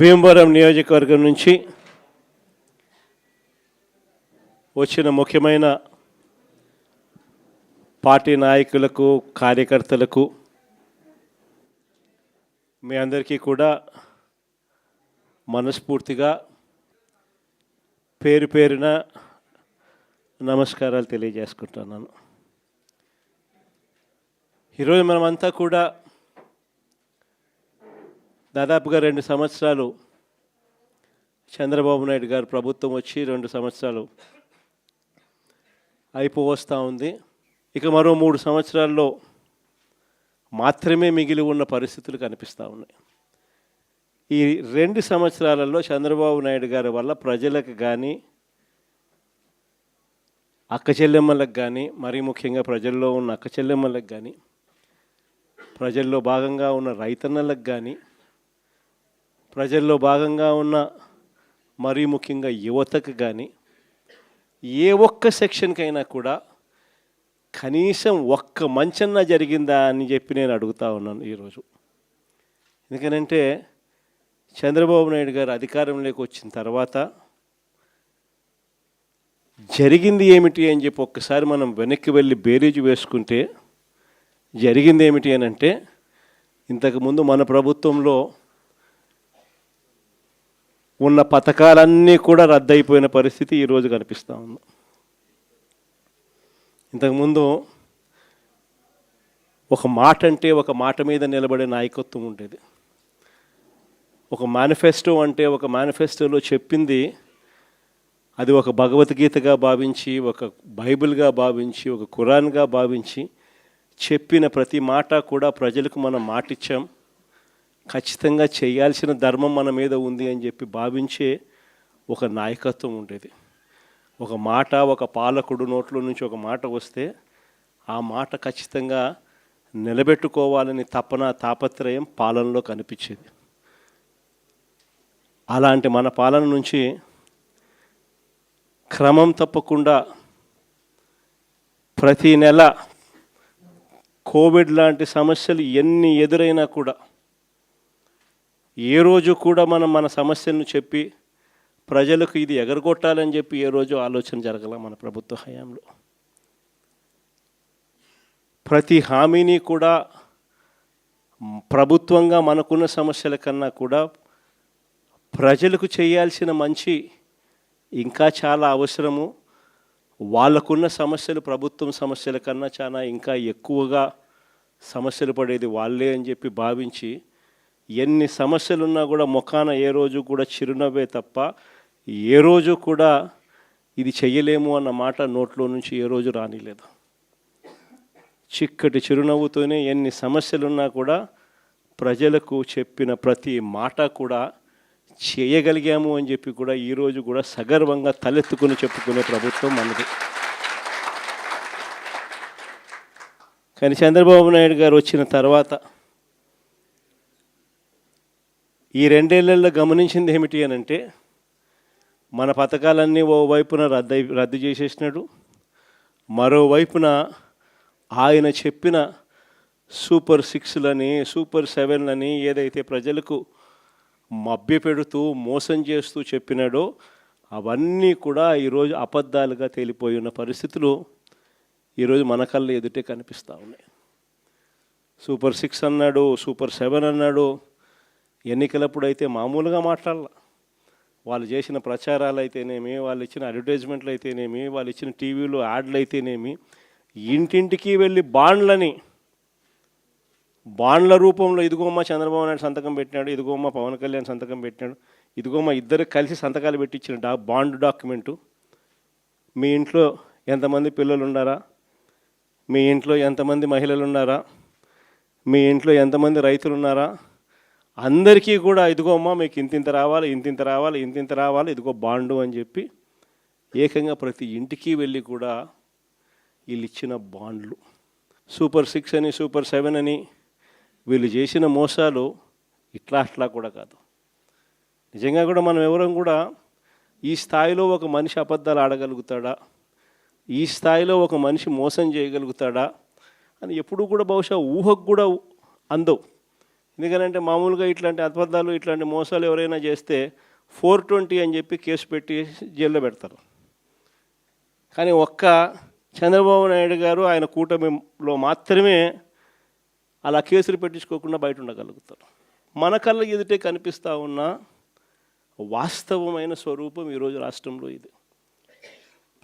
భీమవరం నియోజకవర్గం నుంచి వచ్చిన ముఖ్యమైన పార్టీ నాయకులకు కార్యకర్తలకు మీ అందరికీ కూడా మనస్ఫూర్తిగా పేరు పేరున నమస్కారాలు తెలియజేసుకుంటున్నాను. ఈరోజు మనమంతా కూడా దాదాపుగా రెండు సంవత్సరాలు చంద్రబాబు నాయుడు గారు ప్రభుత్వం వచ్చి రెండు సంవత్సరాలు అయిపోవస్తూ ఉంది. ఇక మరో మూడు సంవత్సరాల్లో మాత్రమే మిగిలి ఉన్న పరిస్థితులు కనిపిస్తూ ఉన్నాయి. ఈ రెండు సంవత్సరాలలో చంద్రబాబు నాయుడు గారి వల్ల ప్రజలకు కానీ అక్క చెల్లెమ్మలకు కానీ మరీ ముఖ్యంగా ప్రజల్లో ఉన్న అక్క చెల్లెమ్మలకు కానీ ప్రజల్లో భాగంగా ఉన్న రైతన్నలకు కానీ ప్రజల్లో భాగంగా ఉన్న మరీ ముఖ్యంగా యువతకు కానీ ఏ ఒక్క సెక్షన్కైనా కూడా కనీసం ఒక్క మంచన్నా జరిగిందా అని చెప్పి నేను అడుగుతా ఉన్నాను ఈరోజు. ఎందుకనంటే చంద్రబాబు నాయుడు గారు అధికారంలోకి వచ్చిన తర్వాత జరిగింది ఏమిటి అని చెప్పి ఒక్కసారి మనం వెనక్కి వెళ్ళి బేరీజు వేసుకుంటే జరిగింది ఏమిటి అని అంటే ఇంతకుముందు మన ప్రభుత్వంలో ఉన్న పథకాలన్నీ కూడా రద్దయిపోయిన పరిస్థితి ఈరోజు కనిపిస్తూ ఉంది. ఇంతకుముందు ఒక మాట అంటే ఒక మాట మీద నిలబడే నాయకత్వం ఉండేది. ఒక మేనిఫెస్టో అంటే ఒక మేనిఫెస్టోలో చెప్పింది అది ఒక భగవద్గీతగా భావించి ఒక బైబిల్గా భావించి ఒక ఖురాన్గా భావించి చెప్పిన ప్రతి మాట కూడా ప్రజలకు మనం మాటిచ్చాం. ఖచ్చితంగా చేయాల్సిన ధర్మం మన మీద ఉంది అని చెప్పి భావించే ఒక నాయకత్వం ఉండేది. ఒక మాట ఒక పాలకుడు నోట్లో నుంచి ఒక మాట వస్తే ఆ మాట ఖచ్చితంగా నిలబెట్టుకోవాలని తపన తాపత్రయం పాలనలో కనిపించేది. అలాంటి మన పాలన నుంచి క్రమం తప్పకుండా ప్రతి నెల కోవిడ్ లాంటి సమస్యలు ఎన్ని ఎదురైనా కూడా ఏ రోజు కూడా మనం మన సమస్యలను చెప్పి ప్రజలకు ఇది ఎగరగొట్టాలని చెప్పి ఏ రోజు ఆలోచన జరగల మన ప్రభుత్వ హయాంలో. ప్రతి హామీని కూడా ప్రభుత్వంగా మనకున్న సమస్యల కన్నా కూడా ప్రజలకు చేయాల్సిన మంచి ఇంకా చాలా అవసరము. వాళ్ళకున్న సమస్యలు ప్రభుత్వం సమస్యల కన్నా చాలా ఇంకా ఎక్కువగా సమస్యలు పడేది వాళ్ళే అని చెప్పి భావించి ఎన్ని సమస్యలున్నా కూడా ముఖాన ఏ రోజు కూడా చిరునవ్వే తప్ప ఏ రోజు కూడా ఇది చెయ్యలేము అన్న మాట నోట్లో నుంచి ఏ రోజు రానిలేదు. చిక్కటి చిరునవ్వుతోనే ఎన్ని సమస్యలున్నా కూడా ప్రజలకు చెప్పిన ప్రతి మాట కూడా చేయగలిగాము అని చెప్పి కూడా ఈరోజు కూడా సగర్వంగా తలెత్తుకుని చెప్పుకునే ప్రభుత్వం మనది. కానీ చంద్రబాబు నాయుడు గారు వచ్చిన తర్వాత ఈ రెండేళ్ళలో గమనించింది ఏమిటి అని అంటే మన పథకాలన్నీ ఓవైపున రద్దు రద్దు చేసేసినాడు. మరోవైపున ఆయన చెప్పిన సూపర్ సిక్స్లని సూపర్ సెవెన్లని ఏదైతే ప్రజలకు మభ్యపెడుతూ మోసం చేస్తూ చెప్పినాడో అవన్నీ కూడా ఈరోజు అబద్ధాలుగా తేలిపోయి ఉన్న పరిస్థితులు ఈరోజు మన కళ్ళ ఎదుటే కనిపిస్తూ ఉన్నాయి. సూపర్ సిక్స్ అన్నాడు సూపర్ సెవెన్ అన్నాడు ఎన్నికలప్పుడు అయితే మామూలుగా మాట్లాడాల. వాళ్ళు చేసిన ప్రచారాలు అయితేనేమి వాళ్ళు ఇచ్చిన అడ్వర్టైజ్మెంట్లు అయితేనేమి వాళ్ళు ఇచ్చిన టీవీలో యాడ్లు అయితేనేమి ఇంటింటికి వెళ్ళి బాండ్లని బాండ్ల రూపంలో ఇదిగోమ్మ చంద్రబాబు నాయుడు సంతకం పెట్టినాడు ఇదిగోమ్మ పవన్ కళ్యాణ్ సంతకం పెట్టినాడు ఇదిగోమ్మ ఇద్దరు కలిసి సంతకాలు పెట్టించిన డా బాండ్ డాక్యుమెంటు. మీ ఇంట్లో ఎంతమంది పిల్లలు ఉన్నారా మీ ఇంట్లో ఎంతమంది మహిళలు ఉన్నారా మీ ఇంట్లో ఎంతమంది రైతులు ఉన్నారా అందరికీ కూడా ఇదిగో అమ్మా మీకు ఇంతింత రావాలి ఇంతింత రావాలి ఇంతింత రావాలి ఇదిగో బాండు అని చెప్పి ఏకంగా ప్రతి ఇంటికి వెళ్ళి కూడా వీళ్ళు ఇచ్చిన బాండ్లు. సూపర్ సిక్స్ అని సూపర్ సెవెన్ అని వీళ్ళు చేసిన మోసాలు ఇట్లా అట్లా కూడా కాదు. నిజంగా కూడా మనం ఎవరం కూడా ఈ స్థాయిలో ఒక మనిషి అబద్ధాలు ఆడగలుగుతాడా? ఈ స్థాయిలో ఒక మనిషి మోసం చేయగలుగుతాడా? అని ఎప్పుడూ కూడా బహుశా ఊహకు కూడా అందవు. ఎందుకంటే మామూలుగా ఇట్లాంటి అబద్ధాలు ఇట్లాంటి మోసాలు ఎవరైనా చేస్తే ఫోర్ ట్వంటీ అని చెప్పి కేసు పెట్టి జైల్లో పెడతారు. కానీ ఒక్క చంద్రబాబు నాయుడు గారు ఆయన కూటమిలో మాత్రమే అలా కేసులు పెట్టించుకోకుండా బయట ఉండగలుగుతారు. మన కళ్ళ ఎదుటే కనిపిస్తూ ఉన్న వాస్తవమైన స్వరూపం ఈరోజు రాష్ట్రంలో ఇది.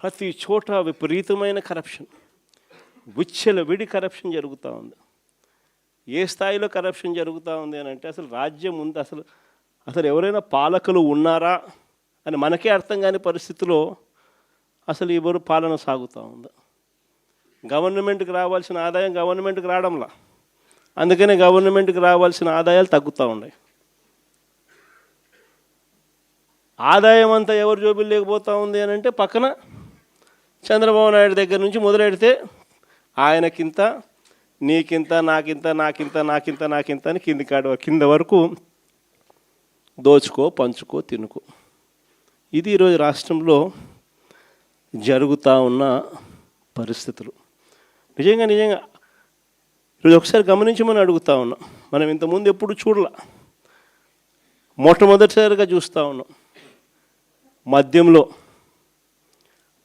ప్రతి చోట విపరీతమైన కరప్షన్ విచ్చల విడి కరప్షన్ జరుగుతూ ఉంది. ఏ స్థాయిలో కరప్షన్ జరుగుతూ ఉంది అని అంటే అసలు రాజ్యం ఉంది అసలు అసలు ఎవరైనా పాలకులు ఉన్నారా అని మనకే అర్థం కాని పరిస్థితిలో అసలు ఎవరు పాలన సాగుతూ ఉంది. గవర్నమెంట్కి రావాల్సిన ఆదాయం గవర్నమెంట్కి రావడంలా. అందుకనే గవర్నమెంట్కి రావాల్సిన ఆదాయాలు తగ్గుతూ ఉన్నాయి. ఆదాయం అంతా ఎవరు జోబులు లేకపోతూ ఉంది అని అంటే పక్కన చంద్రబాబు నాయుడు దగ్గర నుంచి మొదలెడితే ఆయనకింత నీకింత నాకింత నాకింత నాకింత నాకింత అని కింది కాడ కింద వరకు దోచుకో పంచుకో తినుకో. ఇది ఈరోజు రాష్ట్రంలో జరుగుతూ ఉన్న పరిస్థితులు. నిజంగా నిజంగా ఈరోజు ఒకసారి గమనించమని అడుగుతా ఉన్నాం. మనం ఇంతకుముందు ఎప్పుడు చూడలా. మొట్టమొదటిసారిగా చూస్తూ ఉన్నాం. మద్యంలో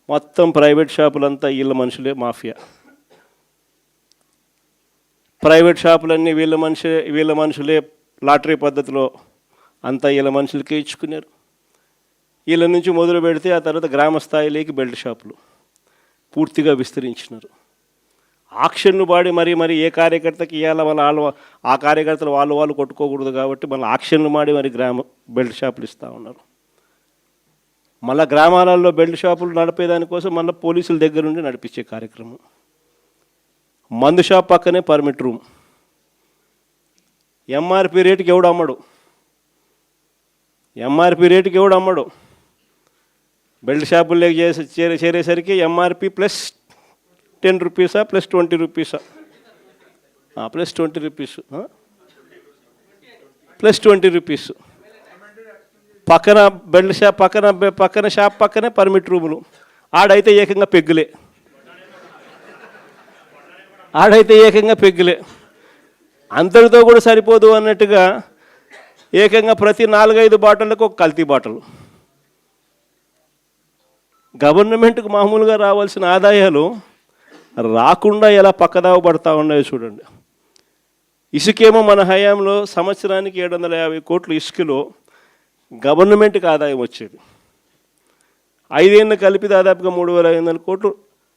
మొత్తం ప్రైవేట్ షాపులంతా వీళ్ళ మనుషులే మాఫియా. ప్రైవేట్ షాపులన్నీ వీళ్ళ మనిషి వీళ్ళ మనుషులే లాటరీ పద్ధతిలో అంతా వీళ్ళ మనుషులకే ఇచ్చుకున్నారు. వీళ్ళ నుంచి మొదలు పెడితే ఆ తర్వాత గ్రామ స్థాయిలోకి బెల్ట్ షాపులు పూర్తిగా విస్తరించినారు. ఆక్షన్ను పాడి మరి మరి ఏ కార్యకర్తకి ఇవ్వాల వాళ్ళ వాళ్ళు ఆ కార్యకర్తలు వాళ్ళు వాళ్ళు కొట్టుకోకూడదు కాబట్టి మళ్ళీ ఆక్షన్లు మాడి మరి గ్రామ బెల్ట్ షాపులు ఇస్తూ ఉన్నారు. మళ్ళీ గ్రామాలలో బెల్ట్ షాపులు నడిపేదానికోసం మళ్ళీ పోలీసుల దగ్గర నుండి నడిపించే కార్యక్రమం. మందు షాప్ పక్కనే పర్మిట్ రూమ్ ఎంఆర్పి రేటుకి ఎవడు అమ్మడు? ఎంఆర్పి రేటుకి ఎవడు అమ్మడు? బెల్ట్ షాపుల్లోకి చేసి చేరే చేరేసరికి ఎంఆర్పి ప్లస్ టెన్ రూపీసా plus twenty రూపీసా plus twenty rupees plus twenty rupees పక్కన బెల్ట్ షాప్ పక్కన పక్కన షాప్ పక్కనే పర్మిట్ రూములు ఆడైతే ఏకంగా పెగ్గులే. ఆడైతే ఏకంగా పెగ్గులే. అంతటితో కూడా సరిపోదు అన్నట్టుగా ఏకంగా ప్రతి నాలుగైదు బాటలకు ఒక కల్తీ బాటలు. గవర్నమెంట్కి మామూలుగా రావాల్సిన ఆదాయాలు రాకుండా ఎలా పక్కదావ పడతా ఉన్నాయో చూడండి. ఇసుకేమో మన హయాంలో సంవత్సరానికి ఏడు వందల యాభై కోట్లు ఇసుకలో గవర్నమెంట్కి ఆదాయం వచ్చేది. ఐదేళ్ళు కలిపి దాదాపుగా మూడు వేల ఐదు వందల కోట్లు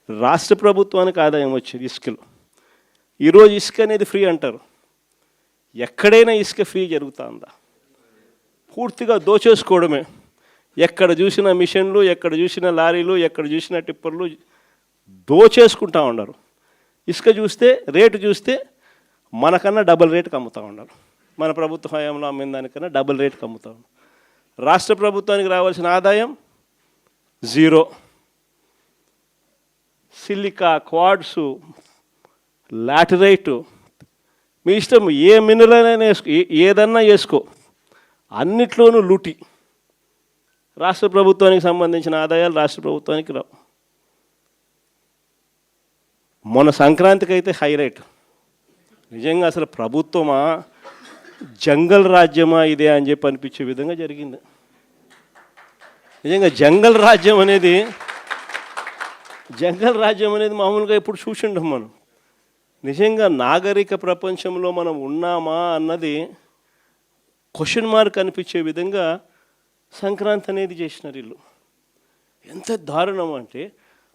రాష్ట్ర ప్రభుత్వానికి ఆదాయం వచ్చేది ఇసుకలో. ఈరోజు ఇసుక అనేది ఫ్రీ అంటారు. ఎక్కడైనా ఇసుక ఫ్రీ జరుగుతుందా? పూర్తిగా దోచేసుకోవడమే. ఎక్కడ చూసిన మిషన్లు ఎక్కడ చూసిన లారీలు ఎక్కడ చూసిన టిప్పర్లు దోచేసుకుంటా ఉన్నారు ఇసుక చూస్తే రేటు చూస్తే మనకన్నా డబుల్ రేటుకి అమ్ముతూ ఉన్నారు మన ప్రభుత్వ హయాంలో అమ్మిన దానికన్నా డబుల్ రేటుకి అమ్ముతా ఉన్నారు రాష్ట్ర ప్రభుత్వానికి రావాల్సిన ఆదాయం జీరో. సిలికా క్వాడ్సు లాటరైటు మీ ఇష్టం ఏ మినరల్ అయినా వేసుకో ఏదన్నా వేసుకో. అన్నిట్లోనూ లూటి. రాష్ట్ర ప్రభుత్వానికి సంబంధించిన ఆదాయాలు రాష్ట్ర ప్రభుత్వానికి రావు. మొన్న సంక్రాంతికి అయితే హైలైట్ నిజంగా అసలు ప్రభుత్వమా జంగల్ రాజ్యమా ఇదే అని చెప్పి అనిపించే విధంగా జరిగింది. నిజంగా జంగల్ రాజ్యం అనేది జంగల్ రాజ్యం అనేది మామూలుగా ఇప్పుడు చూసిండం మనం. నిజంగా నాగరిక ప్రపంచంలో మనం ఉన్నామా అన్నది క్వశ్చన్ మార్క్ అనిపించే విధంగా సంక్రాంతి అనేది చేసినారు వీళ్ళు. ఎంత దారుణం అంటే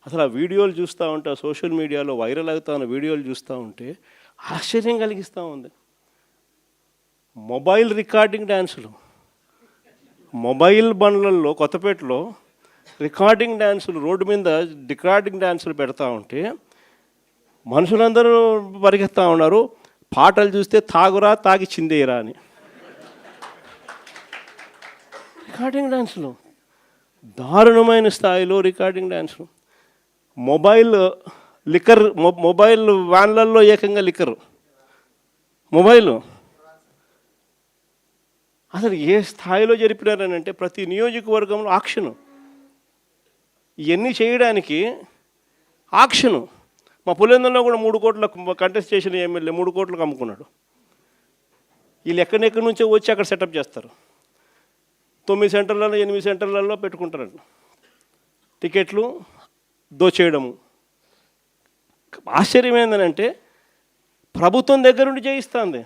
అసలు ఆ వీడియోలు చూస్తూ ఉంటే ఆ సోషల్ మీడియాలో వైరల్ అవుతా ఉన్న వీడియోలు చూస్తూ ఉంటే ఆశ్చర్యం కలిగిస్తూ ఉంది. మొబైల్ రికార్డింగ్ డ్యాన్సులు మొబైల్ బండ్లలో కొత్తపేటలో రికార్డింగ్ డ్యాన్సులు రోడ్డు మీద రికార్డింగ్ డ్యాన్సులు పెడతా ఉంటే మనుషులందరూ పరిగెత్తా ఉన్నారు. పాటలు చూస్తే తాగురా తాగి చిందేయరా అని. రికార్డింగ్ డ్యాన్సులు దారుణమైన స్థాయిలో రికార్డింగ్ డ్యాన్సులు మొబైల్ లిక్కర్ మొ- మొబైల్ వ్యాన్లలో ఏకంగా లిక్కర్ మొబైల్. అసలు ఏ స్థాయిలో జరిపినారని అంటే ప్రతి నియోజకవర్గంలో ఆక్షను. ఇవన్నీ చేయడానికి ఆక్షను. మా పులిందంలో కూడా మూడు కోట్ల కంటెస్ట్ చేసిన ఎమ్మెల్యే మూడు కోట్లకు అమ్ముకున్నాడు. వీళ్ళు ఎక్కడెక్కడి నుంచో వచ్చి అక్కడ సెటప్ చేస్తారు. తొమ్మిది సెంటర్లలో ఎనిమిది సెంటర్లలో పెట్టుకుంటారండి టికెట్లు దోచేయడము. ఆశ్చర్యం ఏంటంటే ప్రభుత్వం దగ్గర నుండి చేయిస్తుంది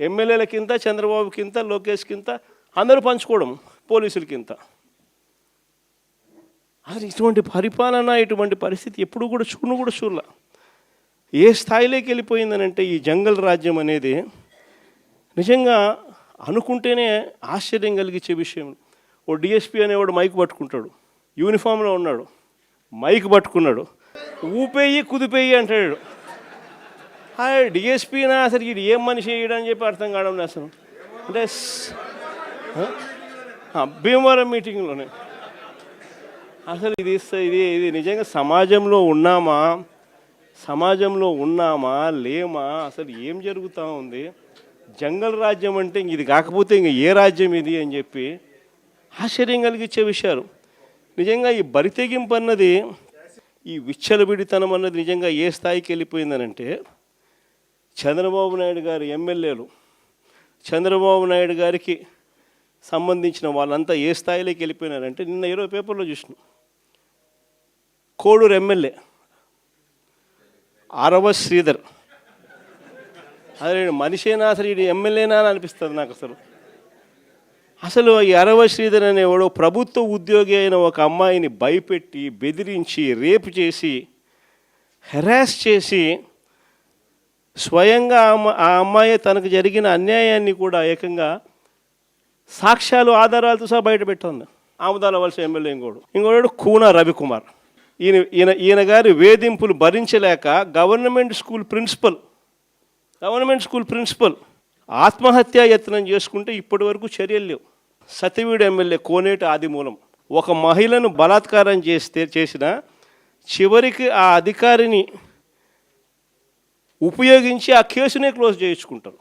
ఎమ్మెల్యేల కింద చంద్రబాబు కింద లోకేష్ కింద అందరూ పంచుకోవడం పోలీసుల కింద. అసలు ఇటువంటి పరిపాలన ఇటువంటి పరిస్థితి ఎప్పుడు కూడా చూడను కూడా చూడలా. ఏ స్థాయిలోకి వెళ్ళిపోయిందనంటే ఈ జంగల్ రాజ్యం అనేది నిజంగా అనుకుంటేనే ఆశ్చర్యం కలిగించే విషయం. ఓ డిఎస్పి అనేవాడు మైక్ పట్టుకుంటాడు. యూనిఫామ్లో ఉన్నాడు. మైక్ పట్టుకున్నాడు. ఊపేయి కుదిపేయి అంటాడు. డిఎస్పీనా అసలు ఇది ఏం మనిషి వేయడం చెప్పి అర్థం కావడం అసలు. అంటే భీమవరం మీటింగ్లోనే. అసలు ఇది ఇది ఇది నిజంగా సమాజంలో ఉన్నామా? సమాజంలో ఉన్నామా? లేమా? అసలు ఏం జరుగుతూ ఉంది? జంగల్ రాజ్యం అంటే ఇంక ఇది కాకపోతే ఇంక ఏ రాజ్యం ఇది అని చెప్పి ఆశ్చర్యం కలిగించే విషయాలు. నిజంగా ఈ బరితెగింపు అన్నది ఈ విచ్చలబిడితనం అన్నది నిజంగా ఏ స్థాయికి వెళ్ళిపోయిందనంటే చంద్రబాబు నాయుడు గారి ఎమ్మెల్యేలు చంద్రబాబు నాయుడు గారికి సంబంధించిన వాళ్ళంతా ఏ స్థాయిలోకి వెళ్ళిపోయినారంటే నిన్న ఇరవై పేపర్లో చూసిన. కోడూరు ఎమ్మెల్యే. అరవ శ్రీధర్. అదే మనిషేనా అసలు ఇది ఎమ్మెల్యేనా అని అనిపిస్తుంది నాకు అసలు. అసలు ఈ అరవ శ్రీధర్ అనేవాడు ప్రభుత్వ ఉద్యోగి అయిన ఒక అమ్మాయిని భయపెట్టి బెదిరించి రేపు చేసి హెరాస్ చేసి స్వయంగా ఆ అమ్మ- ఆ అమ్మాయి తనకు జరిగిన అన్యాయాన్ని కూడా ఏకంగా సాక్ష్యాలు ఆధారాలతో సహా బయట పెట్టాను ఆముదాల వలస ఎమ్మెల్యే ఇంకోడు. ఇంకోడు కూన రవికుమార్. ఈయన ఈయన ఈయన గారి వేధింపులు భరించలేక government school principal government school principal ఆత్మహత్యా యత్నం చేసుకుంటే ఇప్పటి వరకు చర్యలు లేవు. సతీవీడు ఎమ్మెల్యే కోనేటి ఆదిమూలం ఒక మహిళను బలాత్కారం చేస్తే చేసిన చివరికి ఆ అధికారిని ఉపయోగించి ఆ కేసునే క్లోజ్ చేయించుకుంటారు.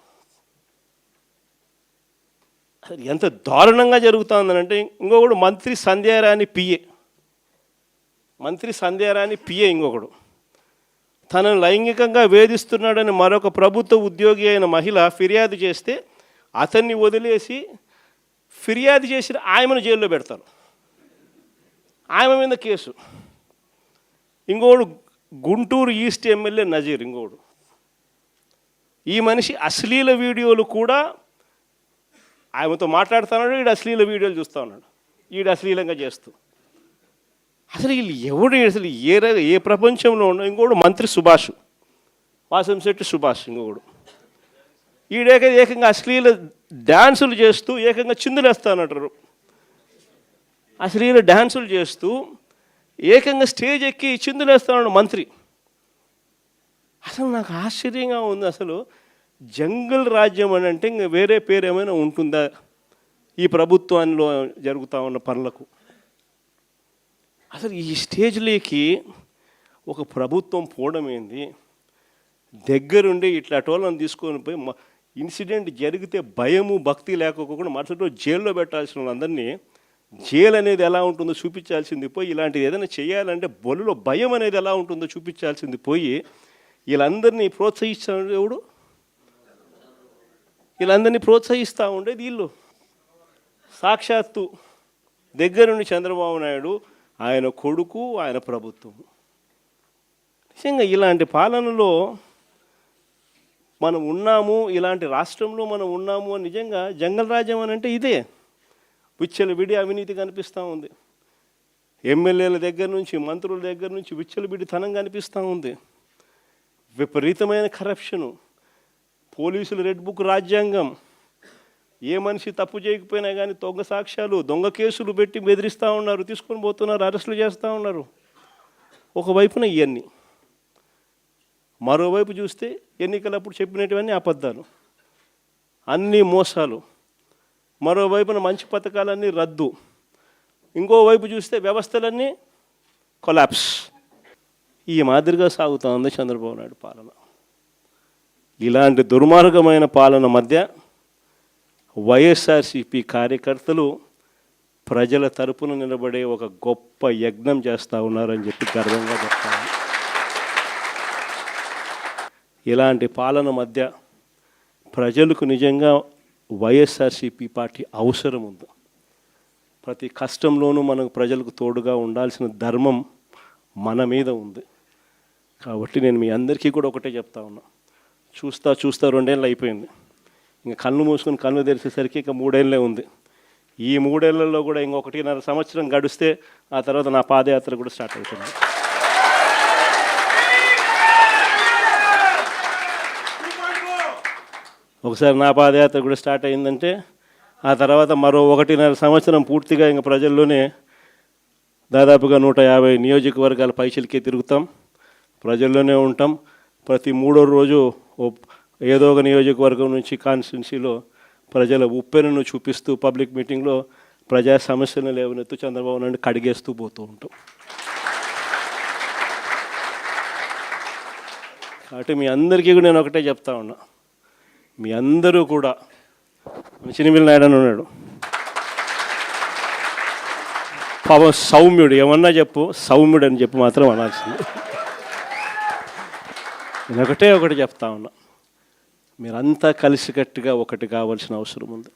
ఎంత దారుణంగా జరుగుతుందనంటే ఇంకొకడు మంత్రి సంధ్యారాణి పిఏ మంత్రి సంధ్యారాణి పిఏ ఇంకొకడు. తనను లైంగికంగా వేధిస్తున్నాడని మరొక ప్రభుత్వ ఉద్యోగి అయిన మహిళ ఫిర్యాదు చేస్తే అతన్ని వదిలేసి ఫిర్యాదు చేసిన ఆయమను జైల్లో పెడతారు. ఆమె మీద కేసు. ఇంకోడు గుంటూరు ఈస్ట్ ఎమ్మెల్యే నజీర్ ఇంకోడు. ఈ మనిషి అశ్లీల వీడియోలు కూడా ఆమెతో మాట్లాడుతున్నాడు ఈడు అశ్లీల వీడియోలు చూస్తూ ఉన్నాడు. ఈడు అశ్లీలంగా చేస్తూ. అసలు వీళ్ళు ఎవడు అసలు ఏ ఏ ప్రపంచంలో ఉన్న ఇంకోడు మంత్రి సుభాష్. వాసంశెట్టి సుభాష్ ఇంకొకడు. ఈడేక ఏకంగా అశ్లీల డ్యాన్సులు చేస్తూ ఏకంగా చిందులేస్తానంటారు అశ్లీల డ్యాన్సులు చేస్తూ ఏకంగా స్టేజ్ ఎక్కి చిందులేస్తాడు మంత్రి. అసలు నాకు ఆశ్చర్యంగా ఉంది అసలు జంగల్ రాజ్యం అని అంటే ఇంకా వేరే పేరు ఏమైనా ఉంటుందా ఈ ప్రభుత్వంలో జరుగుతూ ఉన్న పనులకు? అసలు ఈ స్టేజ్లోకి ఒక ప్రభుత్వం పోవడం ఏంది? దగ్గరుండి ఇట్లా టోలను తీసుకొని పోయి మ- ఇన్సిడెంట్ జరిగితే భయము భక్తి లేకపోకుండా మరుసటి రోజు జైల్లో పెట్టాల్సిన వాళ్ళందరినీ జైలు అనేది ఎలా ఉంటుందో చూపించాల్సింది పోయి ఇలాంటిది ఏదైనా చేయాలంటే బొలులో భయం అనేది ఎలా ఉంటుందో చూపించాల్సింది పోయి వీళ్ళందరినీ ప్రోత్సహిస్తాడు ఎవడు? వీళ్ళందరినీ ప్రోత్సహిస్తూ ఉండేది వీళ్ళు. సాక్షాత్తు దగ్గరుండి చంద్రబాబు నాయుడు ఆయన కొడుకు ఆయన ప్రభుత్వం. నిజంగా ఇలాంటి పాలనలో మనం ఉన్నాము ఇలాంటి రాష్ట్రంలో మనం ఉన్నాము అని నిజంగా జంగల్ రాజ్యం అని అంటే ఇదే. విచ్చల విడి అవినీతి కనిపిస్తూ ఉంది. ఎమ్మెల్యేల దగ్గర నుంచి మంత్రుల దగ్గర నుంచి విచ్చల విడితనం కనిపిస్తూ ఉంది. విపరీతమైన కరప్షను పోలీసులు రెడ్ బుక్ రాజ్యాంగం. ఏ మనిషి తప్పు చేయకపోయినా కానీ దొంగ సాక్ష్యాలు దొంగ కేసులు పెట్టి బెదిరిస్తూ ఉన్నారు తీసుకొని పోతున్నారు అరెస్టులు చేస్తూ ఉన్నారు. ఒకవైపున ఇవన్నీ మరోవైపు చూస్తే ఎన్నికలప్పుడు చెప్పినటువన్నీ అబద్ధాలు. అన్నీ మోసాలు. మరోవైపున మంచి పథకాలన్నీ రద్దు. ఇంకోవైపు చూస్తే వ్యవస్థలన్నీ కొలాప్స్. ఈ మాదిరిగా సాగుతూ ఉంది చంద్రబాబు నాయుడు పాలన. ఇలాంటి దుర్మార్గమైన పాలన మధ్య వైఎస్ఆర్సిపి కార్యకర్తలు ప్రజల తరపున నిలబడే ఒక గొప్ప యజ్ఞం చేస్తూ ఉన్నారని చెప్పి గర్వంగా చెప్తాను. ఇలాంటి పాలన మధ్య ప్రజలకు నిజంగా వైఎస్ఆర్సీపీ పార్టీ అవసరం ఉంది. ప్రతి కష్టంలోనూ మనకు ప్రజలకు తోడుగా ఉండాల్సిన ధర్మం మన మీద ఉంది. కాబట్టి నేను మీ అందరికీ కూడా ఒకటే చెప్తా ఉన్నా. చూస్తా చూస్తా రెండేళ్ళు అయిపోయింది. ఇంకా కళ్ళు మూసుకొని కళ్ళు తెరిచేసరికి ఇంకా మూడేళ్ళే ఉంది. ఈ మూడేళ్ళలో కూడా ఇంకొకటిన్నర సంవత్సరం గడిస్తే ఆ తర్వాత నా పాదయాత్ర కూడా స్టార్ట్ అవుతుంది. ఒకసారి నా పాదయాత్ర కూడా స్టార్ట్ అయిందంటే ఆ తర్వాత మరో ఒకటిన్నర సంవత్సరం పూర్తిగా ఇంకా ప్రజల్లోనే దాదాపుగా నూట యాభై నియోజకవర్గాల పైచిలకే తిరుగుతాం. ప్రజల్లోనే ఉంటాం. ప్రతి మూడో రోజు ఓ- ఏదో ఒక నియోజకవర్గం నుంచి కాన్స్టిట్యున్సీలో ప్రజల ఉప్పెనను చూపిస్తూ పబ్లిక్ మీటింగ్లో ప్రజా సమస్యలను లేవనెత్తు చంద్రబాబు నాయుడు కడిగేస్తూ పోతూ ఉంటాం. కాబట్టి మీ అందరికీ కూడా నేను ఒకటే చెప్తా ఉన్నా. మీ అందరూ కూడా చినిమిల్ నాయుడు అని ఉన్నాడు పాపం సౌమ్యుడు ఏమన్నా చెప్పు సౌమ్యుడు అని చెప్పి మాత్రం అనాల్సింది. నేను ఒకటే ఒకటి చెప్తా ఉన్నా. మీరంతా కలిసికట్టుగా ఒకటి కావాల్సిన అవసరం ఉంది.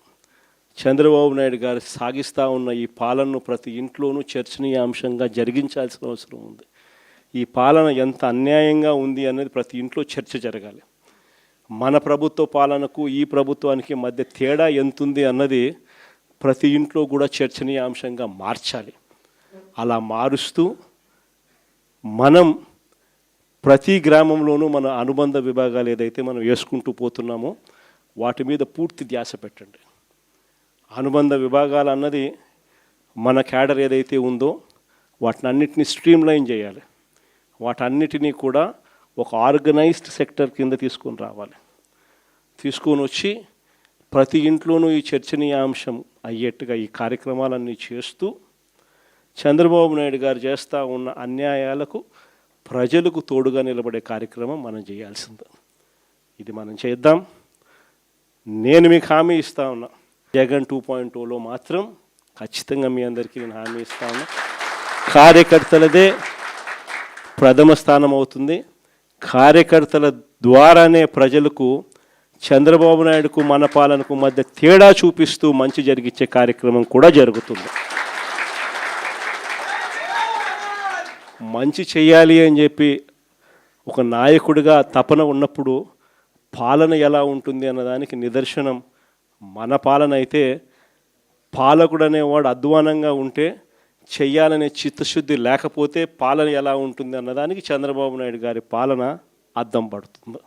చంద్రబాబు నాయుడు గారు సాగిస్తూ ఉన్న ఈ పాలనను ప్రతి ఇంట్లోనూ చర్చనీయాంశంగా జరిగించాల్సిన అవసరం ఉంది. ఈ పాలన ఎంత అన్యాయంగా ఉంది అనేది ప్రతి ఇంట్లో చర్చ జరగాలి. మన ప్రభుత్వ పాలనకు ఈ ప్రభుత్వానికి మధ్య తేడా ఎంతుంది అన్నది ప్రతి ఇంట్లో కూడా చర్చనీయాంశంగా మార్చాలి. అలా మారుస్తూ మనం ప్రతి గ్రామంలోనూ మన అనుబంధ విభాగాలు ఏదైతే మనం వేసుకుంటూ పోతున్నామో వాటి మీద పూర్తి ధ్యాస పెట్టండి. అనుబంధ విభాగాలు అన్నది మన క్యాడర్ ఏదైతే ఉందో వాటిని అన్నిటిని స్ట్రీమ్లైన్ చేయాలి. వాటన్నిటినీ కూడా ఒక ఆర్గనైజ్డ్ సెక్టర్ కింద తీసుకొని రావాలి. తీసుకొని వచ్చి ప్రతి ఇంట్లోనూ ఈ చర్చనీయాంశం అయ్యేట్టుగా ఈ కార్యక్రమాలన్నీ చేస్తూ చంద్రబాబు నాయుడు గారు చేస్తూ ఉన్న అన్యాయాలకు ప్రజలకు తోడుగా నిలబడే కార్యక్రమం మనం చేయాల్సిందే. ఇది మనం చేద్దాం. నేను మీకు హామీ ఇస్తా ఉన్నా. జగన్ టూ పాయింట్ టూలో మాత్రం ఖచ్చితంగా మీ అందరికీ నేను హామీ ఇస్తా ఉన్నా. కార్యకర్తలదే ప్రథమ స్థానం అవుతుంది. కార్యకర్తల ద్వారానే ప్రజలకు చంద్రబాబు నాయుడుకు మన పాలనకు మధ్య తేడా చూపిస్తూ మంచి జరిగించే కార్యక్రమం కూడా జరుగుతుంది. మంచి చేయాలి అని చెప్పి ఒక నాయకుడిగా తపన ఉన్నప్పుడు పాలన ఎలా ఉంటుంది అన్నదానికి నిదర్శనం మన పాలన అయితే పాలకుడు అనేవాడు అధ్వానంగా ఉంటే చెయ్యాలనే చిత్తశుద్ధి లేకపోతే పాలన ఎలా ఉంటుంది అన్నదానికి చంద్రబాబు నాయుడు గారి పాలన అద్దం పడుతుంది.